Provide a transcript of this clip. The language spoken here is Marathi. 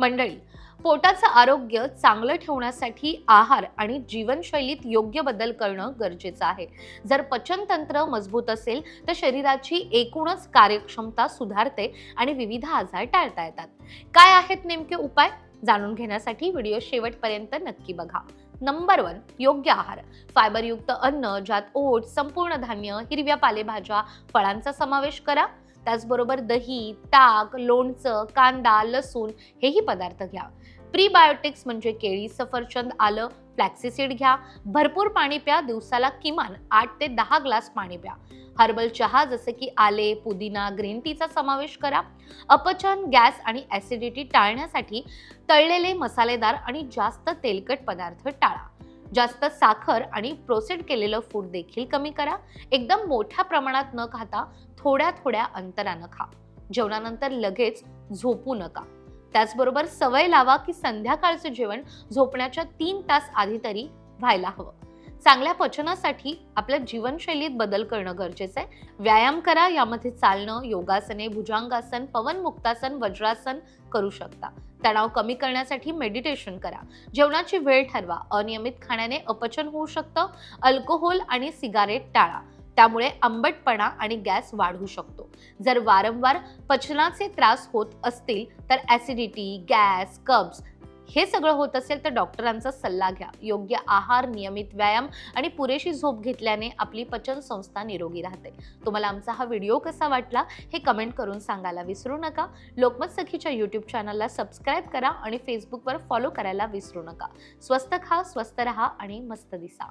मंडळी पोटाचं आरोग्य चांगलं ठेवण्यासाठी आहार आणि जीवनशैलीत योग्य बदल करणं गरजेचं आहे. जर पचनतंत्र मजबूत असेल तर शरीराची एकूणच कार्यक्षमता सुधारते आणि विविध आजार टाळता येतात. काय आहेत नेमके उपाय? जाणून घेण्यासाठी व्हिडिओ शेवटपर्यंत नक्की बघा. नंबर वन योग्य आहार. फायबरयुक्त अन्न ज्यात ओट संपूर्ण धान्य हिरव्या पालेभाज्या फळांचा समावेश करा. त्याचबरोबर दही ताक लोणचं कांदा लसूण हेही पदार्थ घ्या. प्रीबायोटिक्स म्हणजे केळी सफरचंद आलं फ्लॅक्सीसीड घ्या. भरपूर पाणी प्या दिवसाला किमान आठ ते दहा ग्लास पाणी प्या. हर्बल चहा जसे की आले पुदिना ग्रीन टीचा समावेश करा. अपचन गॅस आणि ॲसिडिटी टाळण्यासाठी तळलेले मसालेदार आणि जास्त तेलकट पदार्थ टाळा. जास्त साखर आणि प्रोसेड केलेलं फूड देखील कमी करा. एकदम मोठ्या प्रमाणात न खाता थोड्या थोड्या अंतरानं खा. जेवणानंतर लगेच झोपू नका. त्याचबरोबर सवय लावा की संध्याकाळचं जेवण झोपण्याच्या तीन तास आधी तरी व्हायला हवं. चांगल्या पचनासाठी आपल्या जीवनशैलीत बदल करणं गरजेचं आहे. व्यायाम करा यामध्ये चालणं योगासने भुजांगासन पवनमुक्तासन वज्रासन करू शकता. तणाव कमी करण्यासाठी मेडिटेशन करा. जेवणाची वेळ ठरवा. अनियमित खाण्याने अपचन होऊ शकतं. अल्कोहोल आणि सिगारेट टाळा. त्यामुळे आंबटपणा आणि गॅस वाढू शकतो. जर वारंवार पचनाचे त्रास होत असतील तर ॲसिडिटी गॅस कब्ज हे सगळं होत असेल तर डॉक्टरांचा सल्ला घ्या. योग्य आहार नियमित व्यायाम आणि पुरेशी झोप घेतल्याने आपली पचन संस्था निरोगी राहते. तुम्हाला आमचा हा व्हिडिओ कसा वाटला हे कमेंट करून सांगायला विसरू नका. लोकमत सखीच्या यूट्यूब चॅनलला सबस्क्राईब करा आणि फेसबुकवर फॉलो करायला विसरू नका. स्वस्त खा स्वस्त रहा आणि मस्त दिसा.